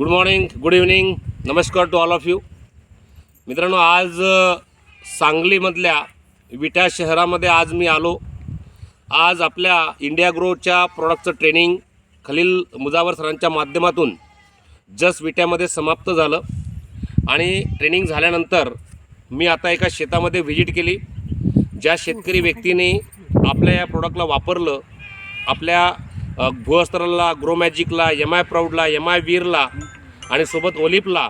Good morning good evening नमस्कार to all of you मित्रांनो आज सांगलीमधल्या विटा शहरामध्ये आज मी आलो. आज आपल्या इंडिया ग्रोच्या प्रॉडक्टचं ट्रेनिंग खलील मुजावर सरांच्या माध्यमातून जस्ट विट्यामध्ये समाप्त झालं. आणि ट्रेनिंग झाल्यानंतर मी आता एका शेतामध्ये व्हिजिट केली. ज्या शेतकरी व्यक्तीने आपल्या या प्रोडक्टला वापरलं आपल्या अ, ग्रोमॅजिकला एम आय प्राऊडला एम आय वीरला आणि सोबत ओलिपला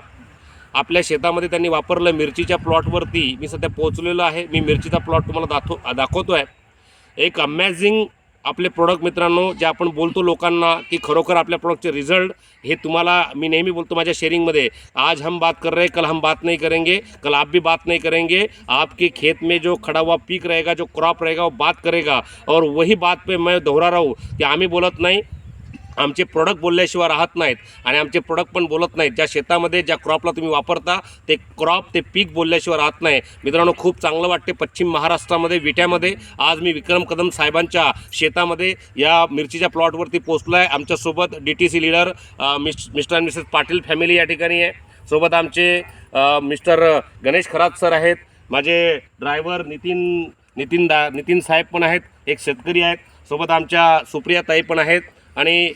आपल्या शेतामध्ये त्यांनी वापरलं मिरचीच्या प्लॉटवरती. मी सध्या पोहोचलेलो आहे. मी मिरचीचा प्लॉट तुम्हाला दाखव दाखवतो आहे एक अमॅझिंग आपले प्रोडक्ट मित्रांनो जे आपण बोलतो लोकांना की खरोखर आपल्या प्रोडक्टचे रिझल्ट हे तुम्हाला मी नेहमी बोलतो माझ्या शेअरिंगमध्ये आज हम बात कर रहे कल हम बात नहीं करेंगे कल आप भी बात नहीं करेंगे आपके खेत में जो खड़ा हुआ पीक रहेगा जो क्रॉप रहेगा वो बात करेगा और वही बात पे मैं दोहरा रहा हूँ की आम्ही बोलत नाही आमचे प्रोडक्ट बोलल्याशिवाय राहत नाहीत आणि आमचे प्रोडक्ट पण बोलत नाहीत. ज्या शेतामध्ये ज्या क्रॉपला तुम्ही वापरता ते क्रॉप ते पीक बोलल्याशिवाय राहत नाही. मित्रांनो खूप चांगलं वाटते पश्चिम महाराष्ट्रामध्ये विट्यामध्ये. आज मी विक्रम कदम साहेबांच्या शेतामध्ये या मिरचीच्या प्लॉटवरती पोचलो आहे आमच्यासोबत D T C leader miss mister and Mrs Patil family या ठिकाणी आहे. सोबत आमचे मिस्टर गणेश खरात सर आहेत. माझे ड्रायव्हर नितीन नितीन दा नितीन साहेब पण आहेत. एक शेतकरी आहेत. सोबत आमच्या सुप्रिया ताई पण आहेत. आणि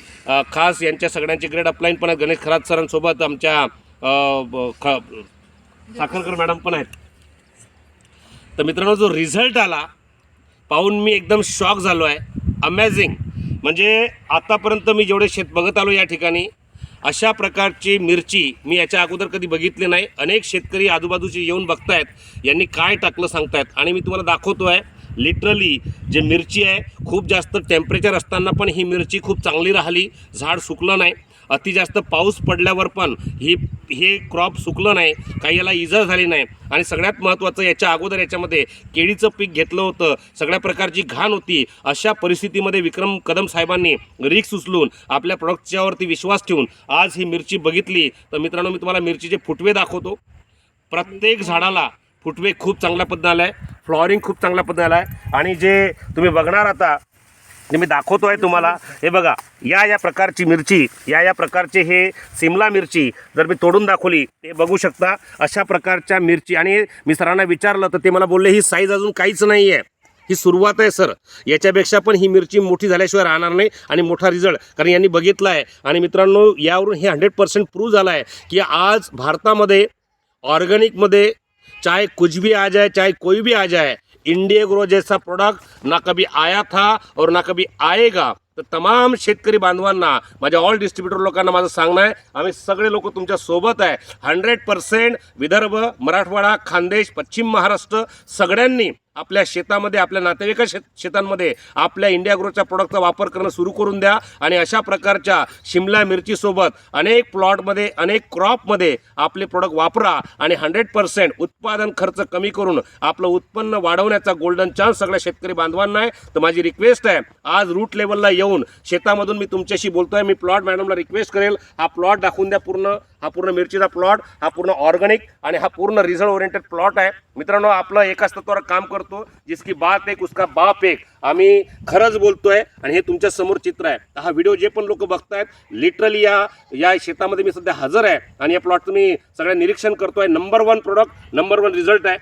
खास यांच्या सगळ्यांचे ग्रेड अपलाईन पण आहेत. गणेश खरात सरांसोबत आमच्या ख साखरकर मॅडम पण आहेत. तर मित्रांनो जो रिझल्ट आला पाहून मी एकदम शॉक झालो आहे. अमॅझिंग म्हणजे आतापर्यंत मी जेवढे शेत बघत आलो या ठिकाणी अशा प्रकारची मिरची मी याच्या अगोदर कधी बघितली नाही. अनेक शेतकरी आजूबाजूचे येऊन बघतायत यांनी काय टाकलं सांगतायत. आणि मी तुम्हाला दाखवतो आहे लिटरली जे मिरची आहे खूप जास्त टेम्परेचर असताना पण ही मिरची खूप चांगली राहिली. झाड सुकलं नाही. अति जास्त पाऊस पडल्यावर पण ही हे क्रॉप सुकलं नाही. काही याला इजा झाली नाही. आणि सगळ्यात महत्त्वाचं याच्या अगोदर याच्यामध्ये केळीचं पीक घेतलं होतं. सगळ्या प्रकारची घाण होती. अशा परिस्थितीमध्ये विक्रम कदम साहेबांनी रिक्स उचलून आपल्या प्रॉडक्टच्यावरती विश्वास ठेवून आज ही मिरची बघितली. तर मित्रांनो मी तुम्हाला मिरचीचे फुटवे दाखवतो. प्रत्येक झाडाला फुटवे खूप चांगल्या पद्धतीनं आला आहे फ्लॉवरिंग खूप चांगल्या पद्धतीनं आला आहे आणि जे तुम्ही बघणार आता जे मी दाखवतो आहे तुम्हाला हे बघा या या प्रकारची मिरची या या प्रकारचे हे सिमला मिरची जर मी तोडून दाखवली ते बघू शकता अशा प्रकारच्या मिरची. आणि मी सरांना विचारलं तर ते मला बोलले ही साईज अजून काहीच नाही आहे ही सुरुवात आहे सर. याच्यापेक्षा पण ही मिरची मोठी झाल्याशिवाय राहणार नाही आणि मोठा रिझल्ट कारण यांनी बघितला आहे आणि मित्रांनो यावरून हे हंड्रेड पर्सेंट प्रूव्ह झालं आहे की आज भारतामध्ये ऑर्गेनिकमध्ये चाहे कुछ भी आ जाए चाहे कोई भी आ जाए इंडिया ग्रो जैसा प्रोडक्ट ना कभी आया था और ना कभी आएगा। तर तमाम शेतकरी बांधवांना माझ्या ऑल डिस्ट्रीब्युटर लोकांना माझं सांगणं आहे आम्ही सगळे लोक तुमच्यासोबत आहे. हंड्रेड पर्सेंट विदर्भ मराठवाडा खानदेश पश्चिम महाराष्ट्र सगळ्यांनी आपल्या शेतामध्ये आपल्या नातेवाईका शेत शेतांमध्ये आपल्या इंडिया ग्रोच्या प्रोडक्टचा वापर करणं सुरू करून द्या. आणि अशा प्रकारच्या शिमला मिरचीसोबत अनेक प्लॉटमध्ये अनेक क्रॉपमध्ये आपले प्रोडक्ट वापरा आणि हंड्रेड पर्सेंट उत्पादन खर्च कमी करून आपलं उत्पन्न वाढवण्याचा गोल्डन चान्स सगळ्या शेतकरी बांधवांना आहे. तर माझी रिक्वेस्ट आहे आज रूट लेवलला येऊन शेतामधून मी तुमच्याशी बोलतोय. मी प्लॉट मॅडमला रिक्वेस्ट करेल. हा प्लॉट दाखवून द्या पूर्ण. हा पूर्ण मिरचीचा प्लॉट हा पूर्ण ऑर्गॅनिक आणि हा पूर्ण रिझल्ट ओरिएंटेड प्लॉट आहे. मित्रांनो आपलं एकाच तत्वावर काम करतो जिसकी बात एक उसका बाप एक. आम्ही खरंच बोलतोय आणि हे तुमच्यासमोर चित्र आहे. हा व्हिडिओ जे पण लोक बघतायत लिटरली या या शेतामध्ये मी सध्या हजर आहे आणि या प्लॉटचं मी सगळं निरीक्षण करतोय. Number one product number one result आहे.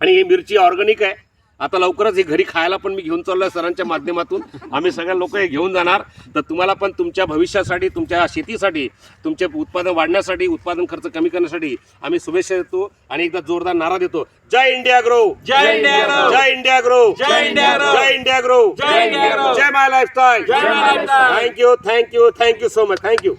आणि ही मिरची ऑर्गॅनिक आहे. आता लवकरच हे घरी खायला पण मी घेऊन चाललोय सरांच्या माध्यमातून. आम्ही सगळ्या लोक हे घेऊन जाणार. तर तुम्हाला पण तुमच्या भविष्यासाठी तुमच्या शेतीसाठी तुमचे उत्पादन वाढण्यासाठी उत्पादन खर्च कमी करण्यासाठी आम्ही शुभेच्छा देतो आणि एकदा जोरदार नारा देतो. जय इंडिया ग्रो! जय इंडिया ग्रो! जय इंडिया ग्रो! जय इंडिया ग्रो! जय इंडिया ग्रो! जय इंडिया ग्रो! जय my lifestyle! Jai my lifestyle! Thank you thank you thank you so much thank you